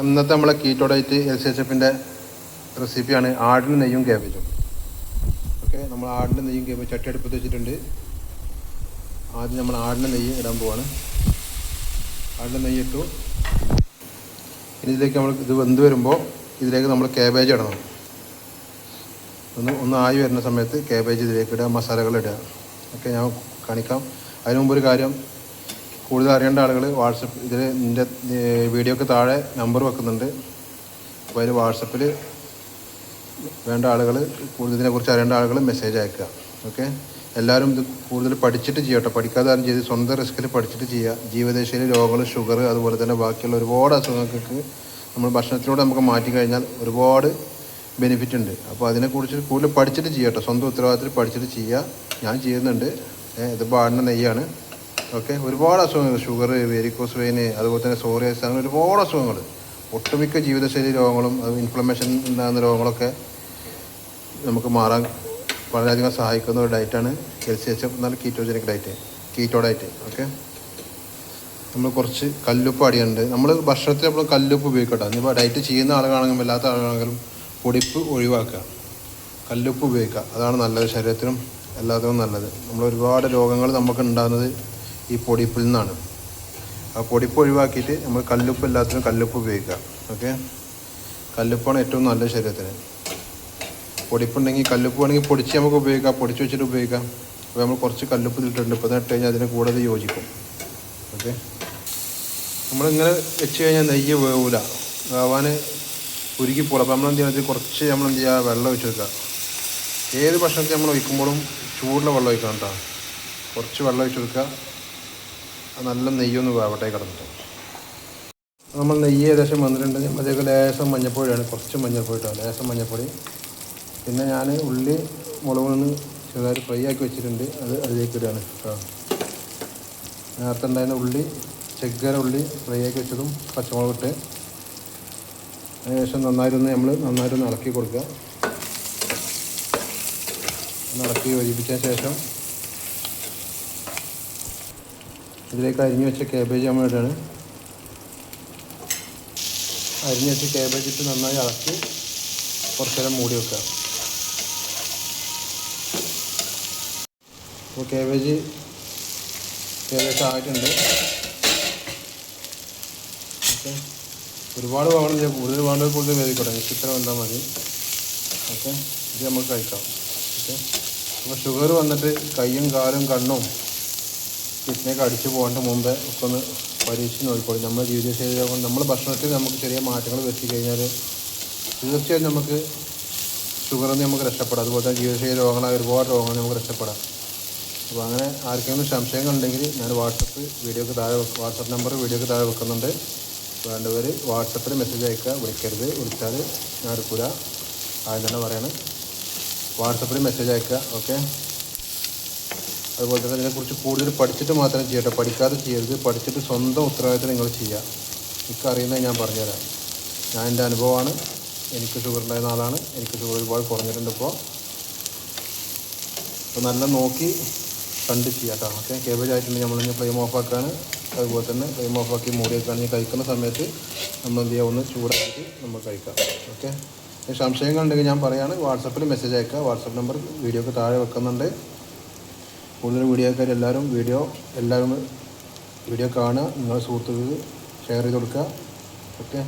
ഇന്നത്തെ നമ്മളെ keto diet L C H എഫിന്റെ റെസിപ്പിയാണ് ആടിന് നെയ്യും കേബേജും ഓക്കെ നമ്മൾ ആടിന്റെ നെയ്യും കേബേജ് ചട്ടി അടുപ്പത്ത് വെച്ചിട്ടുണ്ട്. ആദ്യം നമ്മൾ ആടിന്റെ നെയ്യ് ഇടാൻ പോവാണ്. ആടിന്റെ നെയ്യ് ഇട്ടു. ഇനി ഇതിലേക്ക് നമ്മൾ ഇത് വെന്ത് വരുമ്പോൾ ഇതിലേക്ക് നമ്മൾ കേബേജ് ഇടണം. ഒന്ന് ഒന്ന് ആയി വരുന്ന സമയത്ത് കേബേജ് ഇതിലേക്ക് ഇടുക മസാലകൾ ഇടുക. ഒക്കെ ഞാൻ കാണിക്കാം. അതിനു മുമ്പ് ഒരു കാര്യം കൂടുതൽ അറിയേണ്ട ആളുകൾ വാട്സപ്പ് ഇതിൽ നിന്റെ വീഡിയോക്ക് താഴെ നമ്പർ വെക്കുന്നുണ്ട്. അപ്പോൾ അതിൽ വാട്സപ്പിൽ വേണ്ട ആളുകൾ കൂടുതൽ ഇതിനെക്കുറിച്ച് അറിയേണ്ട ആളുകൾ മെസ്സേജ് അയക്കുക. ഓക്കെ എല്ലാവരും ഇത് കൂടുതൽ പഠിച്ചിട്ട് ചെയ്യട്ടോ പഠിക്കാതെ ആരും ചെയ്ത് സ്വന്തം റിസ്ക്കിൽ പഠിച്ചിട്ട് ചെയ്യുക ജീവിതശൈലി രോഗങ്ങൾ ഷുഗർ അതുപോലെ തന്നെ ബാക്കിയുള്ള ഒരുപാട് അസുഖങ്ങൾക്ക് നമ്മൾ ഭക്ഷണത്തിലൂടെ നമുക്ക് മാറ്റി കഴിഞ്ഞാൽ ഒരുപാട് ബെനിഫിറ്റ് ഉണ്ട്. അപ്പോൾ അതിനെക്കുറിച്ച് കൂടുതൽ പഠിച്ചിട്ട് ചെയ്യട്ടോ സ്വന്തം ഉത്തരവാദിത്തത്തിൽ പഠിച്ചിട്ട് ചെയ്യുക ഞാൻ ചെയ്യുന്നുണ്ട്. ഇത് പാടുന്ന നെയ്യാണ്. ഓക്കെ? ഒരുപാട് അസുഖങ്ങൾ. ഷുഗർ വെരിക്കോസ് വെയിന് അതുപോലെ തന്നെ സോറിയസ് അങ്ങനെ ഒരുപാട് അസുഖങ്ങൾ. ഒട്ടുമിക്ക ജീവിതശൈലി രോഗങ്ങളും ഇൻഫ്ലമേഷൻ ഉണ്ടാകുന്ന രോഗങ്ങളൊക്കെ നമുക്ക് മാറാൻ വളരെയധികം സഹായിക്കുന്ന ഒരു ഡയറ്റാണ് എഫ് എന്നാൽ ketogenic diet keto diet okay? നമ്മൾ കുറച്ച് കല്ലുപ്പ് അടിയുണ്ട്. നമ്മൾ ഭക്ഷണത്തിൽ നമ്മൾ കല്ലുപ്പ് ഉപയോഗിക്കട്ടെ. ഇനിയിപ്പോൾ ഡയറ്റ് ചെയ്യുന്ന ആളുകളാണെങ്കിലും അല്ലാത്ത ആളുകളാണെങ്കിലും പൊടിപ്പ് ഒഴിവാക്കുക. കല്ലുപ്പ് ഉപയോഗിക്കുക. അതാണ് നല്ലത്. ശരീരത്തിനും എല്ലാത്തിനും നല്ലത്. നമ്മൾ ഒരുപാട് രോഗങ്ങൾ നമുക്ക് ഉണ്ടാകുന്നത് ഈ പൊടിപ്പിൽ നിന്നാണ്. ആ പൊടിപ്പ് ഒഴിവാക്കിയിട്ട് നമ്മൾ കല്ലുപ്പ് എല്ലാത്തിനും കല്ലുപ്പ് ഉപയോഗിക്കുക. ഓക്കെ? കല്ലുപ്പാണ് ഏറ്റവും നല്ല ശരീരത്തിന്. പൊടിപ്പുണ്ടെങ്കിൽ കല്ലുപ്പ് വേണമെങ്കിൽ പൊടിച്ച് നമുക്ക് ഉപയോഗിക്കാം. പൊടിച്ച് വെച്ചിട്ട് ഉപയോഗിക്കാം. അപ്പോൾ നമ്മൾ കുറച്ച് കല്ലുപ്പ് ഇട്ടിട്ടുണ്ട് ഇപ്പോൾ ഇട്ട് കഴിഞ്ഞാൽ അതിന് കൂടെ ഇത് യോജിക്കും. ഓക്കെ? നമ്മളിങ്ങനെ വെച്ച് കഴിഞ്ഞാൽ നെയ്യ് വേവില്ല വേവാൻ ഉരുകിപ്പോളും അപ്പോൾ നമ്മൾ എന്ത് ചെയ്യുന്നത് കുറച്ച് നമ്മൾ എന്ത് ചെയ്യുക? വെള്ളം ഒഴിച്ച് വെക്കുക ഏത് ഭക്ഷണത്തിൽ നമ്മൾ ഒഴിക്കുമ്പോഴും ചൂടുള്ള വെള്ളം ഒഴിക്കണം കേട്ടോ. കുറച്ച് വെള്ളം ഒഴിച്ച് കൊടുക്കുക. നല്ല നെയ്യൊന്ന് വേവട്ടെ കിടന്നിട്ട്. നമ്മൾ നെയ്യ് ഏകദേശം വന്നിട്ടുണ്ട്. അതിലേക്ക് ലേശം മഞ്ഞപ്പൊടിയാണ് കുറച്ച് മഞ്ഞൾപ്പൊടി ഇട്ടോ? ലേശം മഞ്ഞൾപ്പൊടി. പിന്നെ ഞാൻ ഉള്ളി മുളക് നിന്ന് ചെറുതായിട്ട് ഫ്രൈ ആക്കി വെച്ചിട്ടുണ്ട്. അത് അതിലേക്ക് ഇടുകയാണ് കേട്ടോ. നേരത്തെ ഉണ്ടായിരുന്ന ഉള്ളി ചെക്കര ഉള്ളി ഫ്രൈ ആക്കി വെച്ചതും പച്ചമുളക് ഇട്ട്. അതിനുശേഷം നന്നായിട്ടൊന്ന് നമ്മൾ നന്നായിട്ടൊന്ന് ഇളക്കി കൊടുക്കുക. ഇളക്കി യോജിപ്പിച്ചതിന് ശേഷം ഇതിലേക്ക് അരിഞ്ഞു വെച്ച കാബേജ് നമ്മൾ ഇടുകയാണ് അരിഞ്ഞു വെച്ച കാബേജ് ഇട്ട് നന്നായി ഇളക്കി കുറച്ച് നേരം മൂടി വെക്കുക. അപ്പോൾ കാബേജ് ഏകദേശം ആയിട്ടുണ്ട്. ഓക്കെ. ഒരുപാട് വേണമെന്നില്ല കൂടുതൽ വേണ്ടത് കൂടുതൽ വേവിക്കട്ടെ ചിത്രം വന്നാൽ മതി. ഓക്കെ. ഇത് നമുക്ക് കഴിക്കാം. ഓക്കെ. അപ്പോൾ ഷുഗർ വന്നിട്ട് കയ്യും കാലും കണ്ണും കിഡ്നിയൊക്കെ അടിച്ചു പോകേണ്ട മുമ്പേ ഒക്കെ ഒന്ന് പരീക്ഷിച്ച് നോക്കിക്കോളും. നമ്മുടെ ജീവിതശൈലി കൊണ്ട് നമ്മുടെ ഭക്ഷണത്തിൽ നമുക്ക് ചെറിയ മാറ്റങ്ങൾ വരുത്തി കഴിഞ്ഞാൽ തീർച്ചയായും നമുക്ക് ഷുഗറിൽ നിന്ന് നമുക്ക് രക്ഷപ്പെടാം. അതുപോലെ തന്നെ ജീവിതശൈലി രോഗങ്ങളായ ഒരുപാട് രോഗങ്ങൾ നമുക്ക് രക്ഷപ്പെടാം. അപ്പോൾ അങ്ങനെ ആർക്കെങ്കിലും സംശയങ്ങൾ ഉണ്ടെങ്കിൽ ഞാൻ വാട്സപ്പ് വീഡിയോക്ക് താഴെ വാട്സപ്പ് നമ്പർ വീഡിയോക്ക് താഴെ വെക്കുന്നുണ്ട്. വേണ്ടവർ വാട്സപ്പിൽ മെസ്സേജ് അയക്കുക. വിളിക്കരുത്. വിളിച്ചാൽ ഞാൻ എടുക്കില്ല ആദ്യം തന്നെ പറയണം. വാട്സപ്പിൽ മെസ്സേജ് അയക്കുക. ഓക്കെ അതുപോലെ തന്നെ ഇതിനെക്കുറിച്ച് കൂടുതൽ പഠിച്ചിട്ട് മാത്രം ചെയ്യട്ടെ. പഠിക്കാതെ ചെയ്യരുത്. പഠിച്ചിട്ട് സ്വന്തം ഉത്തരവാദിത്തം നിങ്ങൾ ചെയ്യുക. എനിക്ക് അറിയുന്നത് ഞാൻ പറഞ്ഞുതരാം. ഞാൻ എന്റെ അനുഭവമാണ്. എനിക്ക് ഷുഗർ ഉണ്ടായിരുന്ന ആളാണ് എനിക്ക് ഷുഗർ ഒരുപാട് കുറഞ്ഞിട്ടുണ്ട് ഇപ്പോൾ. അപ്പോൾ നല്ല നോക്കി കണ്ട് ചെയ്യാം കേട്ടോ. ഓക്കെ? കേബേജ് ആയിട്ടുണ്ടെങ്കിൽ നമ്മളിങ്ങനെ ഫ്ലെയിം ഓഫ് ആക്കാൻ അതുപോലെ തന്നെ ഫ്ലെയിം ഓഫ് ആക്കി മൂടി വെക്കുകയാണെങ്കിൽ കഴിക്കുന്ന സമയത്ത് നമ്മൾ എന്ത് ചെയ്യുക? ഒന്ന് ചൂടാക്കി നമ്മൾ കഴിക്കാം. ഓക്കെ? സംശയങ്ങൾ ഉണ്ടെങ്കിൽ ഞാൻ പറയുകയാണ്. വാട്സപ്പിൽ മെസ്സേജ് അയക്കുക. വാട്സപ്പ് നമ്പർ വീഡിയോക്ക് താഴെ വെക്കുന്നുണ്ട്. കൂടുതൽ വീഡിയോക്കാർ എല്ലാവരും വീഡിയോ എല്ലാവരും വീഡിയോ കാണുക നിങ്ങളുടെ സുഹൃത്തുക്കൾക്ക് ഷെയർ ചെയ്ത് കൊടുക്കുക. ഓക്കെ.